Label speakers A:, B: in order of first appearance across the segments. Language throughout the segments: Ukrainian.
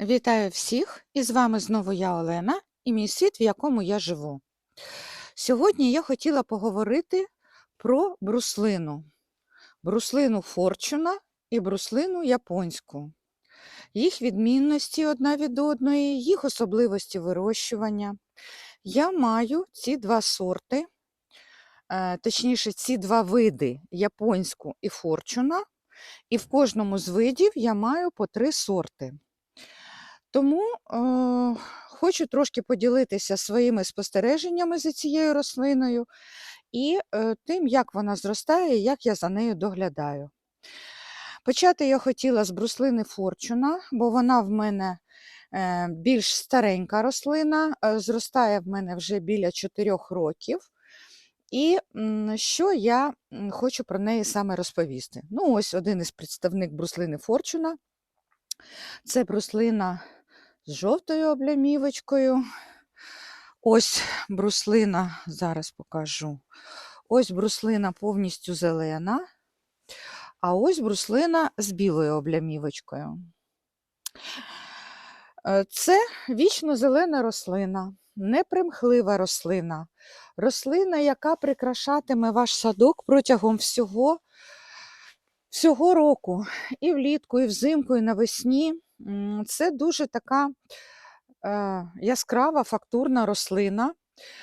A: Вітаю всіх! І з вами знову я Олена і мій світ, в якому я живу. Сьогодні я хотіла поговорити про бруслину. Бруслину Форчуна і бруслину японську. Їх відмінності одна від одної, їх особливості вирощування. Я маю ці два сорти, е, точніше, ці два види японську і форчуна, і в кожному з видів я маю по три сорти. Тому е, хочу трошки поділитися своїми спостереженнями за цією рослиною і е, тим, як вона зростає і як я за нею доглядаю. Почати я хотіла з бруслини Форчуна, бо вона в мене е, більш старенька рослина, е, зростає в мене вже біля 4 років. І що я хочу про неї саме розповісти? Ну, ось один із представник бруслини Форчуна. Це бруслина з жовтою облямівочкою. Ось бруслина, зараз покажу. Ось бруслина повністю зелена, а ось бруслина з білою облямівочкою. Е, Це вічно зелена рослина, непримхлива рослина, рослина, яка прикрашатиме ваш садок протягом всього, всього року, і влітку, і взимку, і навесні. Це дуже така е, яскрава фактурна рослина,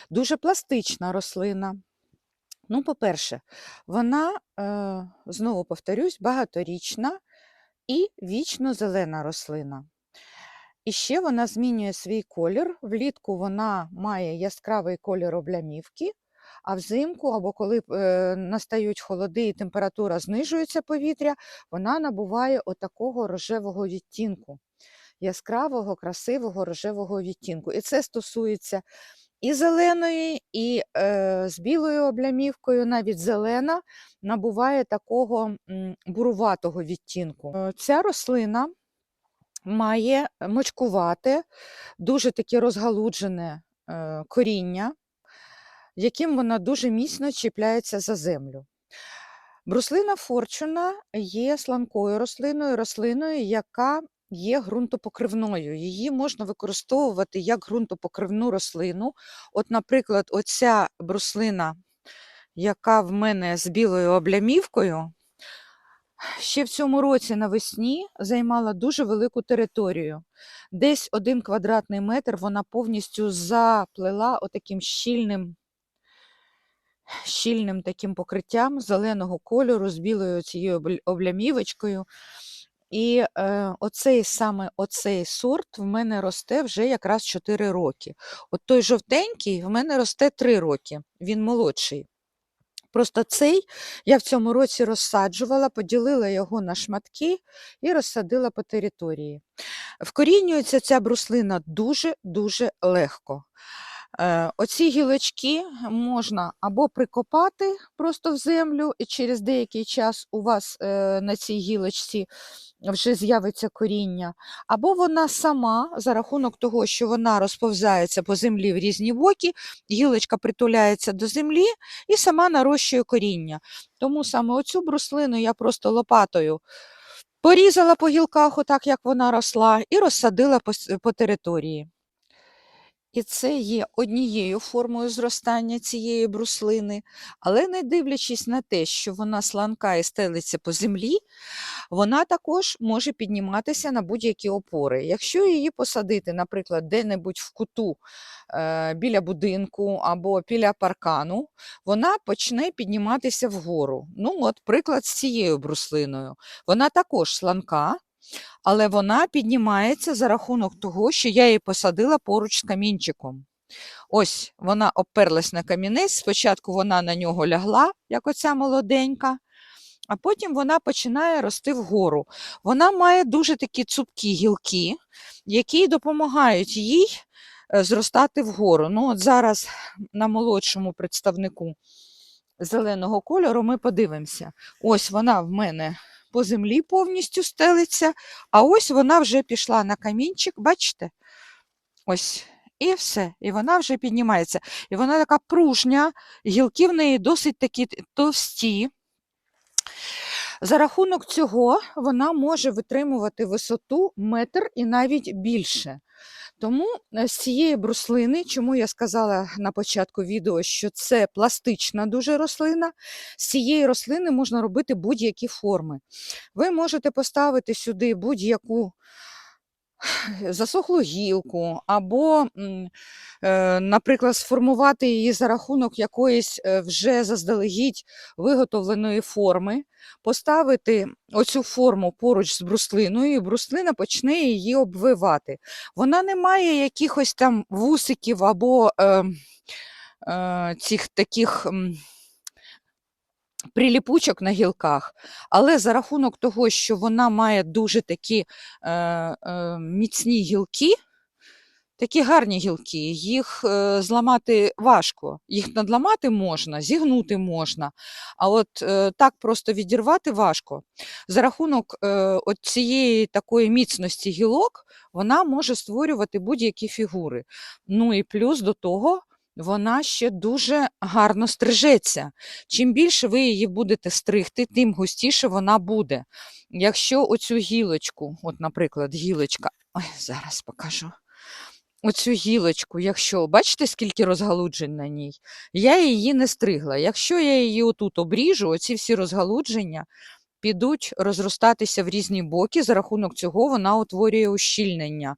A: дуже пластична рослина. Ну, по-перше, вона, е, знову повторюсь, багаторічна і вічно зелена рослина. І ще вона змінює свій колір. Влітку вона має яскравий колір облямівки, а взимку, або коли е, настають холоди і температура знижується повітря, вона набуває отакого рожевого відтінку, яскравого, красивого рожевого відтінку. І це стосується і зеленої, і е, з білою облямівкою, навіть зелена, набуває такого буруватого відтінку. Е, Ця рослина має мочкувате, дуже таке розгалуджене е, коріння, яким вона дуже міцно чіпляється за землю. Бруслина Форчуна є сланкою рослиною, рослиною, яка є ґрунтопокривною. Її можна використовувати як ґрунтопокривну рослину. От, наприклад, оця бруслина, яка в мене з білою облямівкою, ще в цьому році навесні займала дуже велику територію. Десь один квадратний метр вона повністю заплела отаким щільним, щільним таким покриттям зеленого кольору з білою цією обл- облямівочкою. І е, оцей саме оцей сорт в мене росте вже якраз 4 роки. От той жовтенький в мене росте 3 роки, він молодший. Просто цей я в цьому році розсаджувала, поділила його на шматки і розсадила по території. Вкорінюється ця бруслина дуже-дуже легко. Е, Оці гілочки можна або прикопати просто в землю, і через деякий час у вас е, на цій гілочці вже з'явиться коріння, або вона сама, за рахунок того, що вона розповзається по землі в різні боки, гілочка притуляється до землі і сама нарощує коріння. Тому саме оцю бруслину я просто лопатою порізала по гілках, отак як вона росла, і розсадила по, по території. І це є однією формою зростання цієї бруслини, але не дивлячись на те, що вона сланка і стелиться по землі, вона також може підніматися на будь-які опори. Якщо її посадити, наприклад, де-небудь в куту е, біля будинку або біля паркану, вона почне підніматися вгору. Ну, от приклад з цією бруслиною. Вона також сланка, але вона піднімається за рахунок того, що я її посадила поруч з камінчиком. Ось вона оперлась на камінець, спочатку вона на нього лягла, як оця молоденька, а потім вона починає рости вгору. Вона має дуже такі цупкі гілки, які допомагають їй е, зростати вгору. Ну, от зараз на молодшому представнику зеленого кольору ми подивимося. Ось вона в мене по землі повністю стелиться, а ось вона вже пішла на камінчик, бачите? Ось. І все, і вона вже піднімається. І вона така пружня, гілки в неї досить такі товсті. За рахунок цього вона може витримувати висоту метр і навіть більше. Тому е, з цієї бруслини, чому я сказала на початку відео, що це пластична дуже рослина, з цієї рослини можна робити будь-які форми. Ви можете поставити сюди будь-яку засохлу гілку, або, е, наприклад, сформувати її за рахунок якоїсь е, вже заздалегідь виготовленої форми, поставити оцю форму поруч з бруслиною, і бруслина почне її обвивати. Вона не має якихось там вусиків або е, е, цих таких. Приліпучок на гілках, але за рахунок того, що вона має дуже такі е, е, міцні гілки, такі гарні гілки, їх е, зламати важко. Їх надламати можна, зігнути можна, а от е, так просто відірвати важко. За рахунок е, от цієї такої міцності гілок вона може створювати будь-які фігури. Ну і плюс до того. Вона ще дуже гарно стрижеться. Чим більше ви її будете стригти, тим густіше вона буде. Якщо оцю гілочку, от, наприклад, гілочка, ой, зараз покажу. Оцю гілочку, якщо бачите, скільки розгалуджень на ній, я її не стригла. Якщо я її отут обріжу, оці всі розгалудження підуть розростатися в різні боки, за рахунок цього вона утворює ущільнення,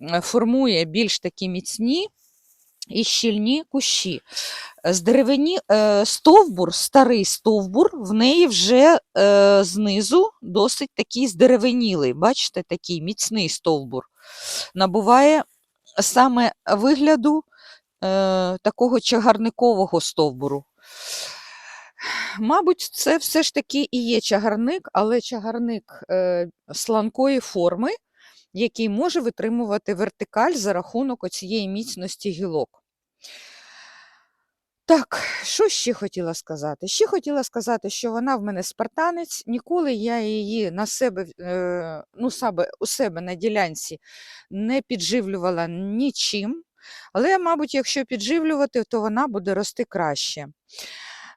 A: е, формує більш такі міцні і щільні кущі. З деревині е, стовбур, старий стовбур, в неї вже е, знизу досить такий здеревенілий. Бачите, такий міцний стовбур. Набуває саме вигляду е, такого чагарникового стовбуру. Мабуть, це все ж таки і є чагарник, але чагарник е, сланкої форми, який може витримувати вертикаль за рахунок оцієї міцності гілок. Так, що ще хотіла сказати? Ще хотіла сказати, що вона в мене спартанець, ніколи я її на себе, е, ну, себе, у себе на ділянці не підживлювала нічим. Але, мабуть, якщо підживлювати, то вона буде рости краще.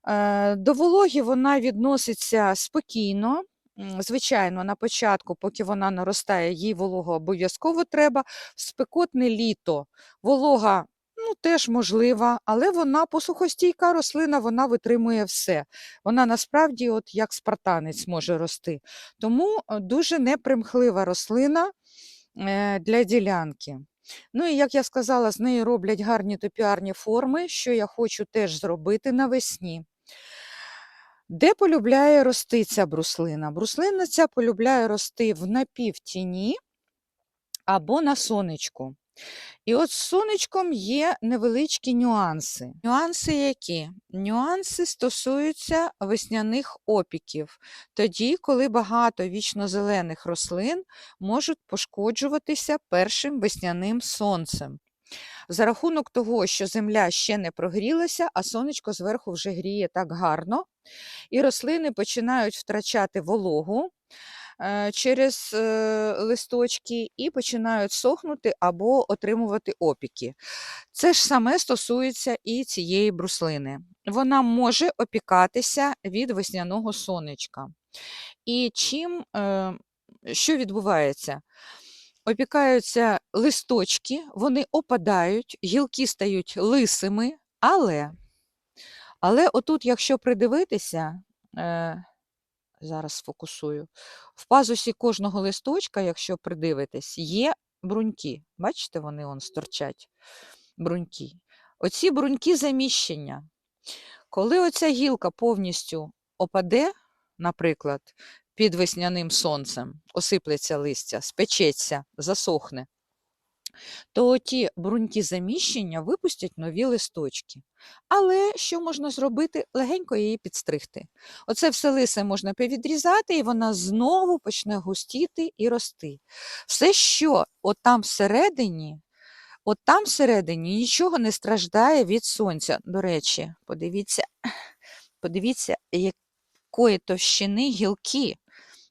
A: Е, До вологі вона відноситься спокійно. Звичайно, на початку, поки вона наростає, їй волого обов'язково треба. В спекотне літо волога ну, теж можлива, але вона посухостійка рослина, вона витримує все. Вона насправді, от як спартанець може рости. Тому е, дуже непримхлива рослина е, для ділянки. Ну і як я сказала, з неї роблять гарні топіарні форми, що я хочу теж зробити навесні. Де полюбляє рости ця бруслина? Бруслина ця полюбляє рости в напівтіні або на сонечку. І от з сонечком є невеличкі нюанси. Нюанси які? Нюанси стосуються весняних опіків, тоді, коли багато вічнозелених рослин можуть пошкоджуватися першим весняним сонцем. За рахунок того, що земля ще не прогрілася, а сонечко зверху вже гріє так гарно, і рослини починають втрачати вологу е, через е, листочки і починають сохнути або отримувати опіки. Це ж саме стосується і цієї бруслини. Вона може опікатися від весняного сонечка. І чим, е, що відбувається? Опікаються листочки, вони опадають, гілки стають лисими, але, але отут, якщо придивитися, е, зараз сфокусую, в пазусі кожного листочка, якщо придивитись, є бруньки. Бачите, вони он сторчать бруньки. Оці бруньки заміщення. Коли оця гілка повністю опаде, наприклад, під весняним сонцем, осиплеться листя, спечеться, засохне, то ті бруньки заміщення випустять нові листочки. Але що можна зробити? Легенько її підстригти. Оце все лисе можна повідрізати, і вона знову почне густіти і рости. Все, що от там всередині, от там всередині нічого не страждає від сонця. До речі, подивіться, подивіться, якої товщини гілки,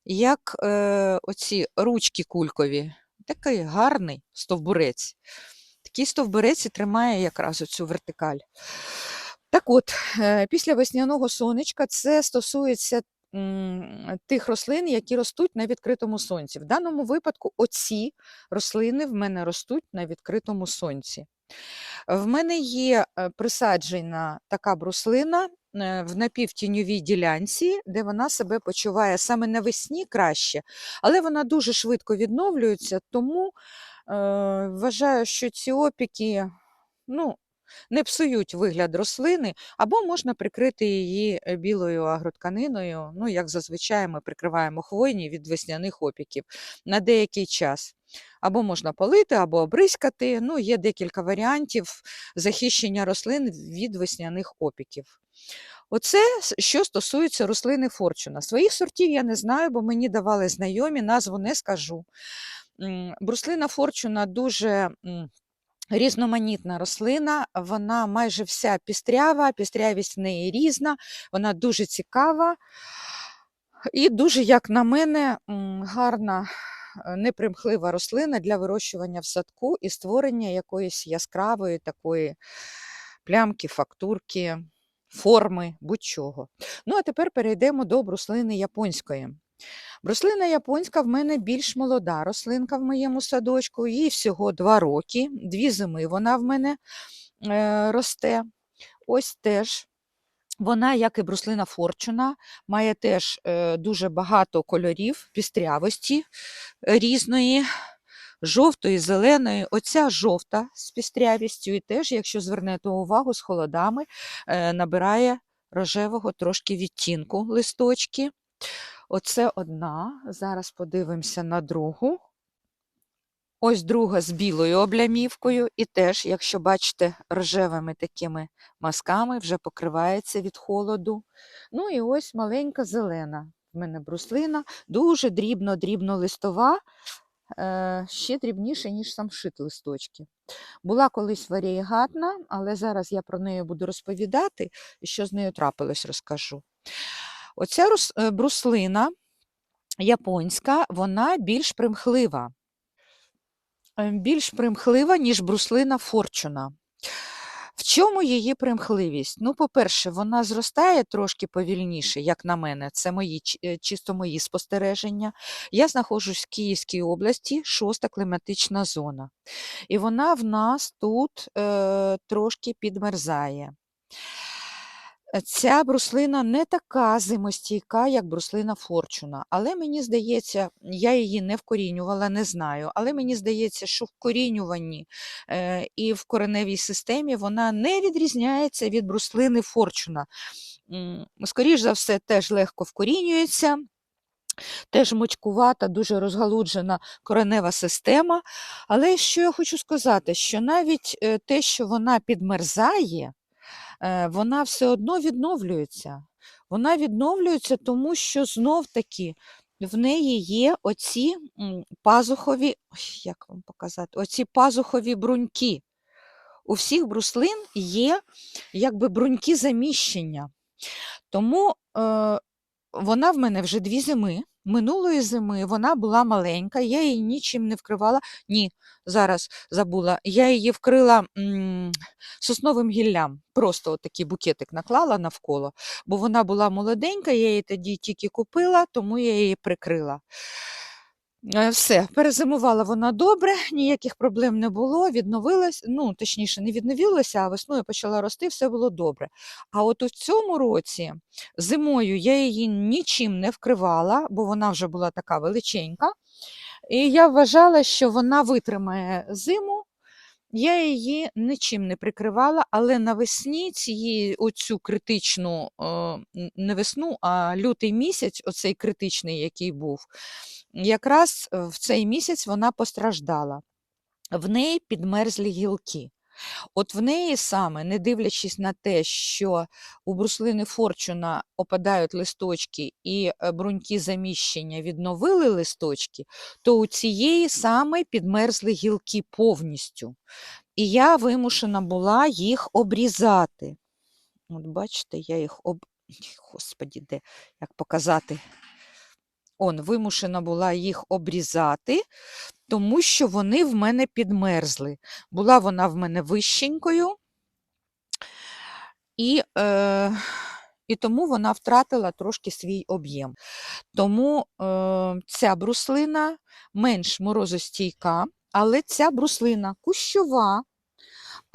A: як е, оці ручки кулькові. Такий гарний стовбурець. Такий стовбурець і тримає якраз оцю вертикаль. Так от, е, після весняного сонечка це стосується тих рослин, які ростуть на відкритому сонці. В даному випадку оці рослини в мене ростуть на відкритому сонці. В мене є е, присаджена така бруслина е, в напівтіньовій ділянці, де вона себе почуває саме навесні краще, але вона дуже швидко відновлюється, тому е, вважаю, що ці опіки ну, не псують вигляд рослини, або можна прикрити її е, білою агротканиною, ну, як зазвичай ми прикриваємо хвойні від весняних опіків на деякий час. Або можна полити, або обризкати. Ну, є декілька варіантів захищення рослин від весняних опіків. Оце що стосується рослини Форчуна. Своїх сортів я не знаю, бо мені давали знайомі, назву не скажу. Бруслина Форчуна дуже різноманітна рослина, вона майже вся пістрява, пістрявість в неї різна, вона дуже цікава і дуже, як на мене, гарна, непримхлива рослина для вирощування в садку і створення якоїсь яскравої такої плямки, фактурки, форми, будь-чого. Ну, а тепер перейдемо до бруслини японської. Бруслина японська в мене більш молода рослинка в моєму садочку, їй всього два роки, дві зими вона в мене е, росте. Ось теж. Вона, як і бруслина Форчуна, має теж е, дуже багато кольорів, пістрявості різної, жовтої, зеленої. Оця жовта з пістрявістю, і теж, якщо звернете увагу, з холодами е, набирає рожевого трошки відтінку листочки. Оце одна. Зараз подивимося на другу. Ось друга з білою облямівкою, і теж, якщо бачите, рожевими такими мазками вже покривається від холоду. Ну і ось маленька зелена. В мене бруслина, дуже дрібно-дрібно листова, е, ще дрібніше, ніж самшит листочки. Була колись варієгатна, але зараз я про неї буду розповідати що з нею трапилось, розкажу. Оця е, бруслина японська, вона більш примхлива. Е, Більш примхлива, ніж бруслина Форчуна. В чому її примхливість? Ну, по-перше, вона зростає трошки повільніше, як на мене, це мої, е, чисто мої спостереження. Я знаходжусь в Київській області, шоста кліматична зона. І вона в нас тут е, трошки підмерзає. Е, Ця бруслина не така зимостійка, як бруслина Форчуна, але мені здається, я її не вкорінювала, не знаю. Але мені здається, що в корінюванні е, і в кореневій системі вона не відрізняється від бруслини Форчуна. М, Скоріш за все, теж легко вкорінюється. Теж мочкувата, дуже розгалуджена коренева система. Але що я хочу сказати, що навіть е, те, що вона підмерзає, вона все одно відновлюється. Вона відновлюється, тому що знов таки в неї є оці пазухові, як вам показати, оці пазухові бруньки. У всіх бруслин є якби бруньки заміщення. Тому е, вона в мене вже дві зими. Минулої зими вона була маленька, я її нічим не вкривала. Ні, зараз забула. Я її вкрила м, сосновим гіллям. Просто такий букетик наклала навколо, бо вона була молоденька, я її тоді тільки купила, тому я її прикрила. Е, Все, перезимувала вона добре, ніяких проблем не було, відновилась, ну, точніше, не відновилася, а весною почала рости, все було добре. А от у цьому році зимою я її нічим не вкривала, бо вона вже була така величенька. І я вважала, що вона витримає зиму. Я її нічим не прикривала, але навесні цієї оцю критичну, е, не весну, а лютий місяць, оцей критичний, який був, якраз е, в цей місяць вона постраждала. В неї підмерзлі гілки. От в неї саме, не дивлячись на те, що у бруслини Форчуна опадають листочки і е, бруньки заміщення відновили листочки, то у цієї саме підмерзли гілки повністю. І я вимушена була їх обрізати. От бачите, я їх об... Господі, де як показати? Он, вимушена була їх обрізати, тому що вони в мене підмерзли. Була вона в мене вищенькою, і е, і тому вона втратила трошки свій об'єм. Тому е, ця бруслина менш морозостійка, але ця бруслина кущова,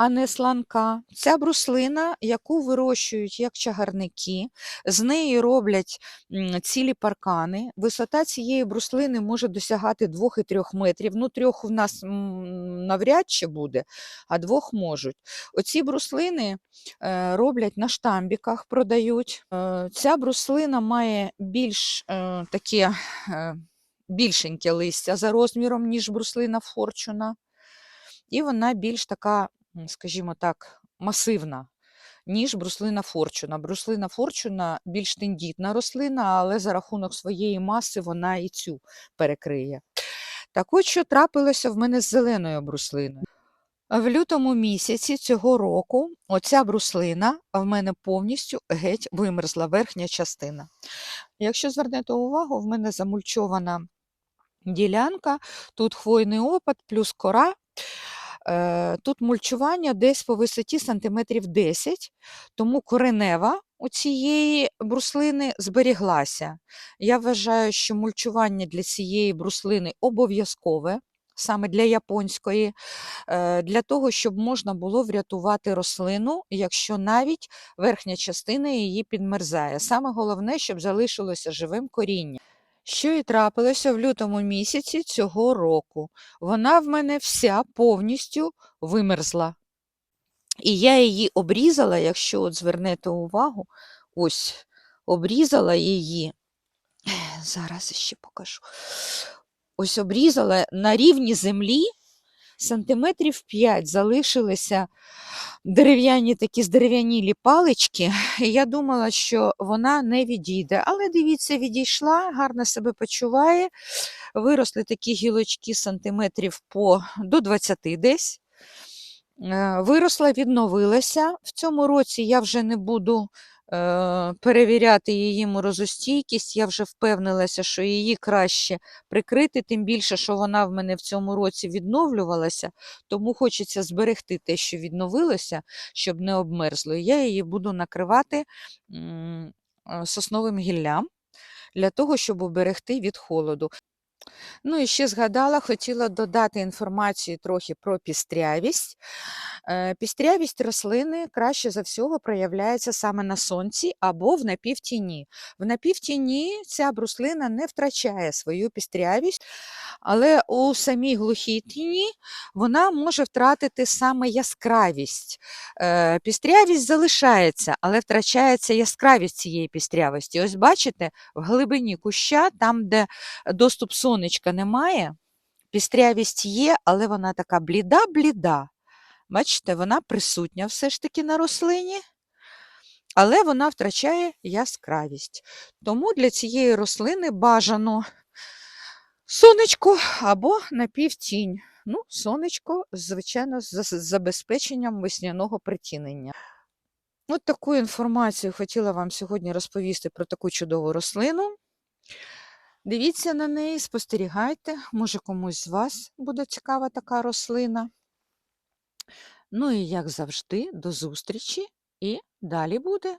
A: а не сланка. Ця бруслина, яку вирощують як чагарники, з неї роблять цілі паркани. Висота цієї бруслини може досягати 2 і 3 метрів. Ну, трьох в нас навряд чи буде, а двох можуть. Оці бруслини е, роблять на штамбіках, продають. Е, ця бруслина має більш е, таке більшеньке листя за розміром, ніж бруслина форчуна. І вона більш така, скажімо так, масивна, ніж бруслина форчуна. Бруслина форчуна більш тендітна рослина, але за рахунок своєї маси вона і цю перекриє. Так от що трапилося в мене з зеленою бруслиною. В лютому місяці цього року оця бруслина в мене повністю геть вимерзла верхня частина. Якщо звернете увагу, в мене замульчована ділянка, тут хвойний опад плюс кора. Е, Тут мульчування десь по висоті сантиметрів 10, тому коренева у цієї бруслини зберіглася. Я вважаю, що мульчування для цієї бруслини обов'язкове, саме для японської, е, для того, щоб можна було врятувати рослину, якщо навіть верхня частина її підмерзає. Саме головне, щоб залишилося живим коріння. Що і трапилося в лютому місяці цього року. Вона в мене вся повністю вимерзла. І я її обрізала, якщо от звернете увагу, ось обрізала її. Зараз ще покажу. Ось обрізала на рівні землі сантиметрів 5 залишилися дерев'яні такі здерев'янілі палички. Я думала, що вона не відійде. Але дивіться, відійшла, гарно себе почуває. Виросли такі гілочки сантиметрів по до 20 десь. Е, Виросла, відновилася. В цьому році я вже не буду перевіряти її морозостійкість. Я вже впевнилася, що її краще прикрити, тим більше, що вона в мене в цьому році відновлювалася, тому хочеться зберегти те, що відновилося, щоб не обмерзло. Я її буду накривати е, сосновим гіллям для того, щоб уберегти від холоду. Ну і ще згадала, хотіла додати інформацію трохи про пістрявість. Е, Пістрявість рослини краще за всього проявляється саме на сонці або в напівтіні. В напівтіні ця бруслина не втрачає свою пістрявість, але у самій глухій тіні вона може втратити саме яскравість. Е, Пістрявість залишається, але втрачається яскравість цієї пістрявості. Ось бачите, в глибині куща, там, де доступ сонечка немає, пістрявість є, але вона така бліда-бліда. Бачите, вона присутня все ж таки на рослині, але вона втрачає яскравість. Тому для цієї рослини бажано сонечко або напівтінь. Ну, сонечко, звичайно, з забезпеченням весняного притінення. От таку інформацію хотіла вам сьогодні розповісти про таку чудову рослину. Дивіться на неї, спостерігайте, може комусь з вас буде цікава така рослина. Ну і як завжди, до зустрічі і далі буде.